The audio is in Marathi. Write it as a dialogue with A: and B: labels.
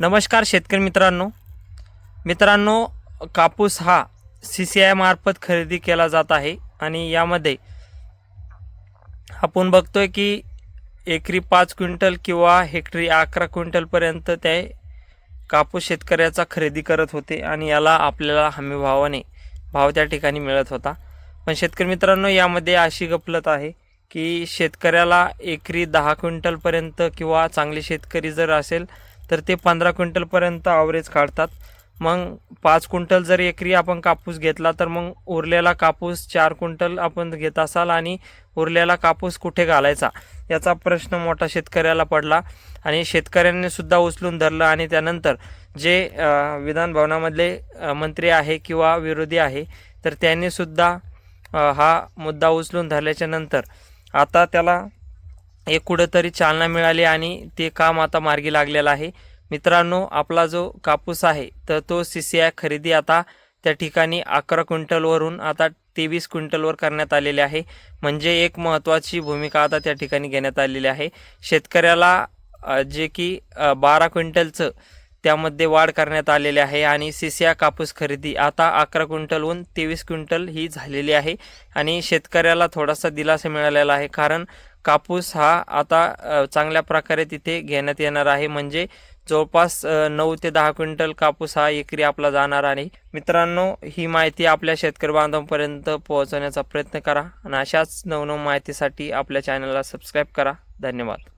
A: नमस्कार शेतकरी मित्रांनो. मित्रांनो कापूस हा सी सी आय मार्फत खरेदी केला जात आहे आणि यामध्ये आपण बघतोय की एकरी पाच क्विंटल किंवा हेक्टरी अकरा क्विंटलपर्यंत ते कापूस शेतकऱ्याचा खरेदी करत होते आणि याला आपल्याला हमीभावाने भाव त्या ठिकाणी मिळत होता. पण शेतकरी मित्रांनो यामध्ये अशी गपलत आहे की शेतकऱ्याला एकरी दहा क्विंटलपर्यंत किंवा चांगले शेतकरी जर असेल तर ते पंधरा क्विंटलपर्यंत ॲव्हरेज काढतात. मग पाच क्विंटल जर एकरी आपण कापूस घेतला तर मग उरलेला कापूस चार क्विंटल आपण घेत असाल आणि उरलेला कापूस कुठे घालायचा? याचा प्रश्न मोठा शेतकऱ्याला पडला. आणि शेतकऱ्यांनी सुद्धा उचलून धरलं आणि त्यानंतर जे विधानभवनामधले विधान भवनामधले मंत्री आहे किंवा विरोधी आहे तर त्यांनीसुद्धा हा मुद्दा उचलून धरल्याच्या नंतर आता त्याला एक कुठंतरी चालना मिळाली आणि ते काम आता मार्गी लागलेलं आहे. मित्रांनो आपला जो कापूस आहे तर तो सी सी आय खरेदी आता त्या ठिकाणी अकरा क्विंटलवरून आता तेवीस क्विंटलवर करण्यात आलेले आहे. म्हणजे एक महत्त्वाची भूमिका आता त्या ठिकाणी घेण्यात आलेली आहे. शेतकऱ्याला जे की बारा क्विंटलचं त्यामध्ये वाढ करण्यात आलेली आहे आणि सी सी आय कापूस खरेदी आता अकरा क्विंटलहून तेवीस क्विंटल ही झालेली आहे. आणि शेतकऱ्याला थोडासा दिलासा मिळालेला आहे. कारण कापूस हा आता चांगल्या प्रकारे तिथे घेण्यात येणार आहे. म्हणजे जवळपास नऊ ते दहा क्विंटल कापूस हा एकरी आपला जाणार आहे. मित्रांनो ही माहिती आपल्या शेतकरी बांधवांपर्यंत पोहोचवण्याचा प्रयत्न करा आणि अशाच नवनव माहितीसाठी आपल्या चॅनलला सबस्क्राईब करा. धन्यवाद.